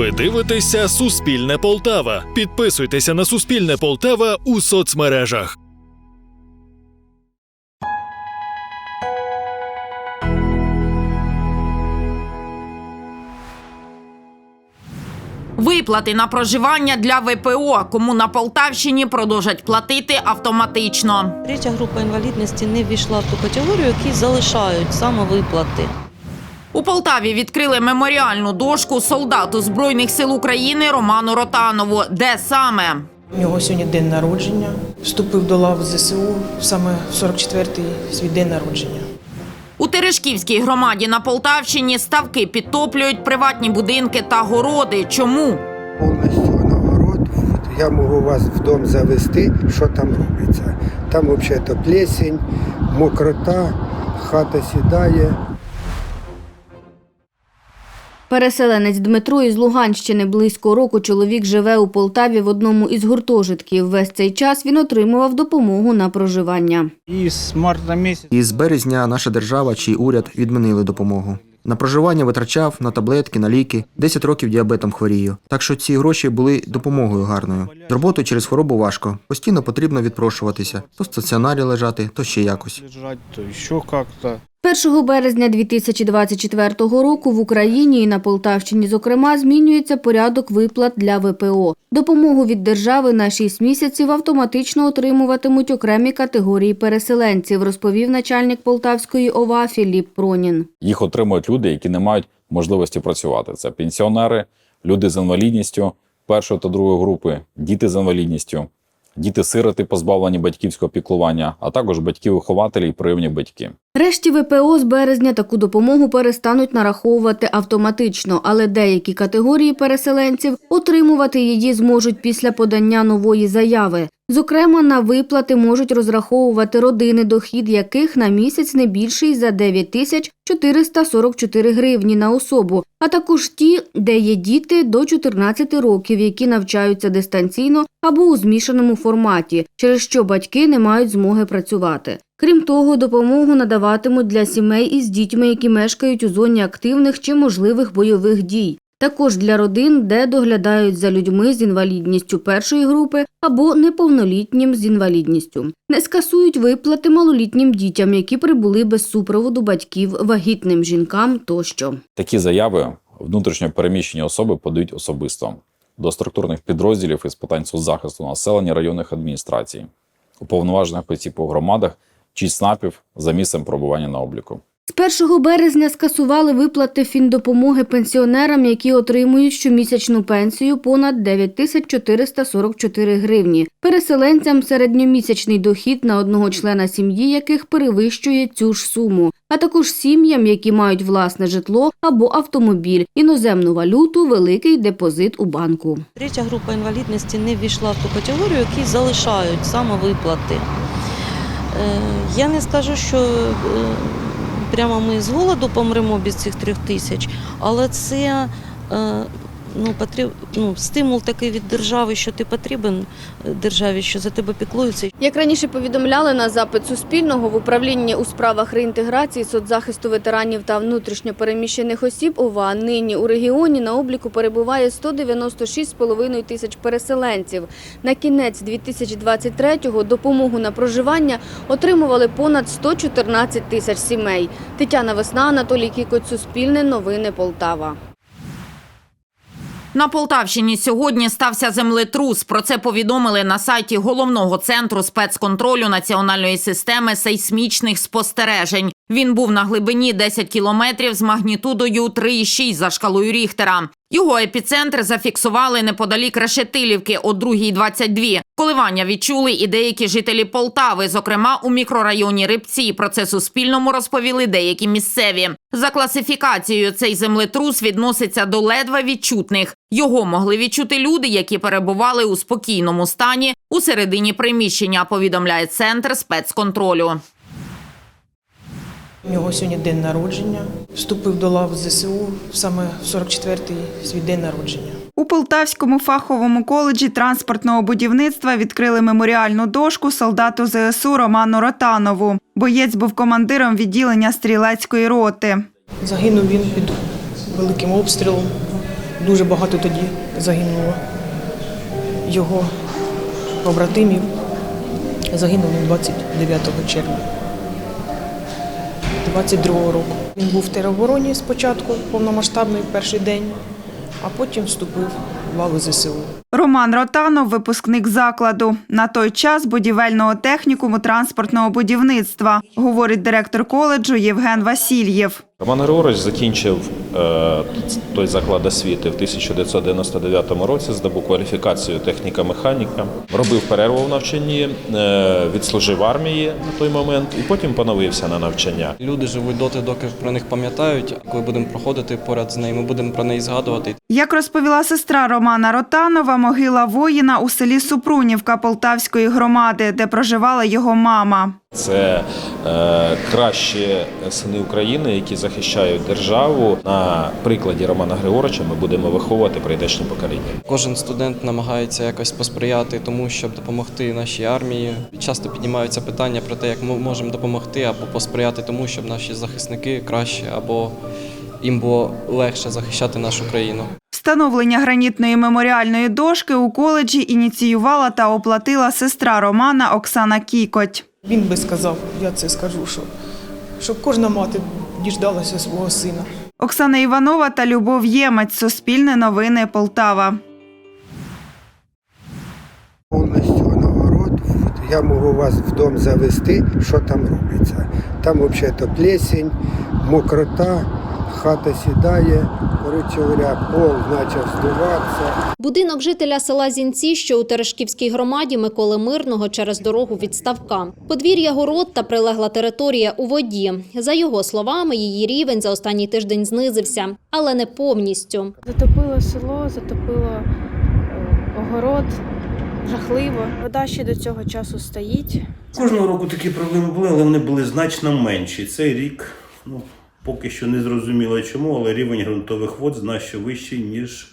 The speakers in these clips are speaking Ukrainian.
Ви дивитеся Суспільне Полтава. Підписуйтеся на Суспільне Полтава у соцмережах. Виплати на проживання для ВПО, кому на Полтавщині продовжать платити автоматично. Третя група інвалідності не ввійшла в ту категорію, які залишають самовиплати. У Полтаві відкрили меморіальну дошку солдату Збройних сил України Роману Ротанову. Де саме? У нього сьогодні день народження. Вступив до лав ЗСУ саме в 44-й свій день народження. У Терешківській громаді на Полтавщині ставки підтоплюють приватні будинки та городи. Чому? повністю наоборот. Я можу вас в дом завести, що там робиться. Там взагалі плесень, мокрота, хата сідає. Переселенець Дмитро із Луганщини близько року чоловік живе у Полтаві в одному із гуртожитків. Весь цей час він отримував допомогу на проживання. І з марта місяця березня наша держава чи уряд відмінили допомогу. На проживання витрачав на таблетки, на ліки. 10 років діабетом хворію. Так що ці гроші були допомогою гарною. З роботою через хворобу важко. Постійно потрібно відпрошуватися. То в стаціонарі лежати, то ще якось. Лежать, то ще як-то. 1 березня 2024 року в Україні і на Полтавщині, зокрема, змінюється порядок виплат для ВПО. Допомогу від держави на 6 місяців автоматично отримуватимуть окремі категорії переселенців, розповів начальник Полтавської ОВА Філіп Пронін. Їх отримують люди, які не мають можливості працювати. Це пенсіонери, люди з інвалідністю першої та другої групи, діти з інвалідністю, діти-сироти, позбавлені батьківського піклування, а також батьки-вихователі і прийомні батьки. Решті ВПО з березня таку допомогу перестануть нараховувати автоматично, але деякі категорії переселенців отримувати її зможуть після подання нової заяви. Зокрема, на виплати можуть розраховувати родини, дохід яких на місяць не більший за 9 тисяч 444 гривні на особу, а також ті, де є діти до 14 років, які навчаються дистанційно або у змішаному форматі, через що батьки не мають змоги працювати. Крім того, допомогу надаватимуть для сімей із дітьми, які мешкають у зоні активних чи можливих бойових дій. Також для родин, де доглядають за людьми з інвалідністю першої групи або неповнолітнім з інвалідністю. Не скасують виплати малолітнім дітям, які прибули без супроводу батьків, вагітним жінкам тощо. Такі заяви внутрішньо переміщені особи подають особисто до структурних підрозділів із питань соцзахисту населення районних адміністрацій, уповноважених осіб у громадах чи ЦНАПів за місцем перебування на обліку. З 1 березня скасували виплати фіндопомоги пенсіонерам, які отримують щомісячну пенсію понад 9444 гривні. Переселенцям середньомісячний дохід на одного члена сім'ї, яких перевищує цю ж суму, а також сім'ям, які мають власне житло або автомобіль, іноземну валюту, великий депозит у банку. Третя група інвалідності не ввійшла в ту категорію, які залишають самовиплати. Е, Я не скажу, що е, прямо ми з голоду помремо без цих трьох тисяч, але це е, ну, потріб, ну, стимул такий від держави, що ти потрібен е, державі, що за тебе піклуються. Як раніше повідомляли на запит Суспільного в управлінні у справах реінтеграції, соцзахисту ветеранів та внутрішньопереміщених осіб ОВА, нині у регіоні на обліку перебуває 196,5 тисяч переселенців. На кінець 2023-го допомогу на проживання отримували понад 114 тисяч сімей. Тетяна Весна, Анатолій Кікоць, Суспільне, Новини Полтава. На Полтавщині сьогодні стався землетрус. Про це повідомили на сайті головного центру спецконтролю національної системи сейсмічних спостережень. Він був на глибині 10 кілометрів з магнітудою 3,6 за шкалою Ріхтера. Його епіцентр зафіксували неподалік Решетилівки о 2.22. Коливання відчули і деякі жителі Полтави, зокрема у мікрорайоні Рибці. Про це Суспільному розповіли деякі місцеві. За класифікацією цей землетрус відноситься до ледве відчутних. Його могли відчути люди, які перебували у спокійному стані у середині приміщення. Повідомляє центр спецконтролю. У нього сьогодні день народження. Вступив до лав ЗСУ саме в 44-й свій день народження. У Полтавському фаховому коледжі транспортного будівництва відкрили меморіальну дошку солдату ЗСУ Роману Ротанову. Боєць був командиром відділення стрілецької роти. Загинув він під великим обстрілом Дуже багато тоді загинуло його побратимів. Загинули 29 червня 22 року. Він був в теробороні спочатку, повномасштабний перший день, а потім вступив в лави ЗСУ. Роман Ротанов, випускник закладу. На той час будівельного технікуму транспортного будівництва, говорить директор коледжу Євген Васильєв. Роман Григорович закінчив е, той заклад освіти в 1999 році, здобув кваліфікацію техніка-механіка, робив перерву в навчанні, е, відслужив армії на той момент і потім поновився на навчання. Люди живуть доти, доки про них пам'ятають. Коли будемо проходити поряд з нею, ми будемо про неї згадувати. Як розповіла сестра Романа Ротанова, могила воїна у селі Супрунівка Полтавської громади, де проживала його мама. Це е, кращі сини України, які захищають державу. На прикладі Романа Григоровича ми будемо виховувати прийдешні покоління. Кожен студент намагається якось посприяти тому, щоб допомогти нашій армії. Часто піднімаються питання про те, як ми можемо допомогти або посприяти тому, щоб наші захисники краще або їм було легше захищати нашу країну. Встановлення гранітної меморіальної дошки у коледжі ініціювала та оплатила сестра Романа Оксана Кікоть. Він би сказав, я це скажу, що, щоб кожна мати діждалася свого сина. Оксана Іванова та Любов Ємець. Суспільне новини Полтава. Повністю нагород. Я можу вас в дом завести, що там робиться. Там взагалі плесень, мокрота, хата сідає, говоря, пол почав здуватися. Будинок жителя села Зінці, що у Терешківській громаді Миколи Мирного через дорогу від ставка. Подвір'я город та прилегла територія у воді. За його словами, її рівень за останній тиждень знизився, але не повністю. Затопило село, затопило е, огород. Жахливо. Вода ще до цього часу стоїть. Кожного року такі проблеми були, але вони були значно менші. Цей рік, ну, поки що не зрозуміло чому, але рівень ґрунтових вод значно вищий, ніж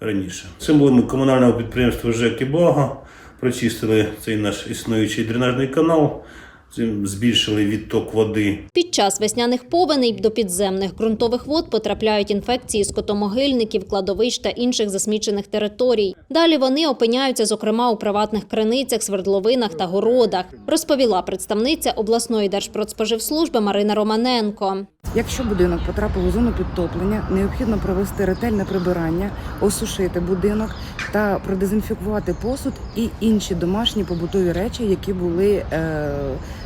раніше. Символами комунального підприємства ЖЕК і Благо прочистили цей наш існуючий дренажний канал, збільшили відток води. Під час весняних повеней до підземних ґрунтових вод потрапляють інфекції скотомогильників, кладовищ та інших засмічених територій. Далі вони опиняються, зокрема, у приватних криницях, свердловинах та городах, розповіла представниця обласної держпродспоживслужби Марина Романенко. Якщо будинок потрапив у зону підтоплення, необхідно провести ретельне прибирання, осушити будинок та продезінфікувати посуд і інші домашні побутові речі, які були е,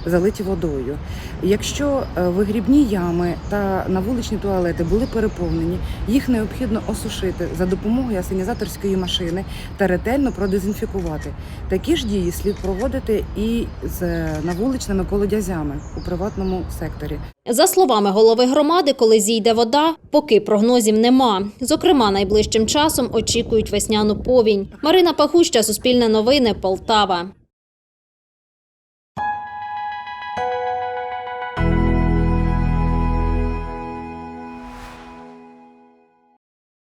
залиті водою. Якщо е, вигрібні ями та на вуличні туалети були переповнені, їх необхідно осушити за допомогою асенізаторської машини та ретельно продезінфікувати. Такі ж дії слід проводити і з навуличними колодязями у приватному секторі. За словами голови громади, коли зійде вода, поки прогнозів нема. Зокрема, найближчим часом очікують весняну повінь. Марина Пахуща, Суспільне новини, Полтава.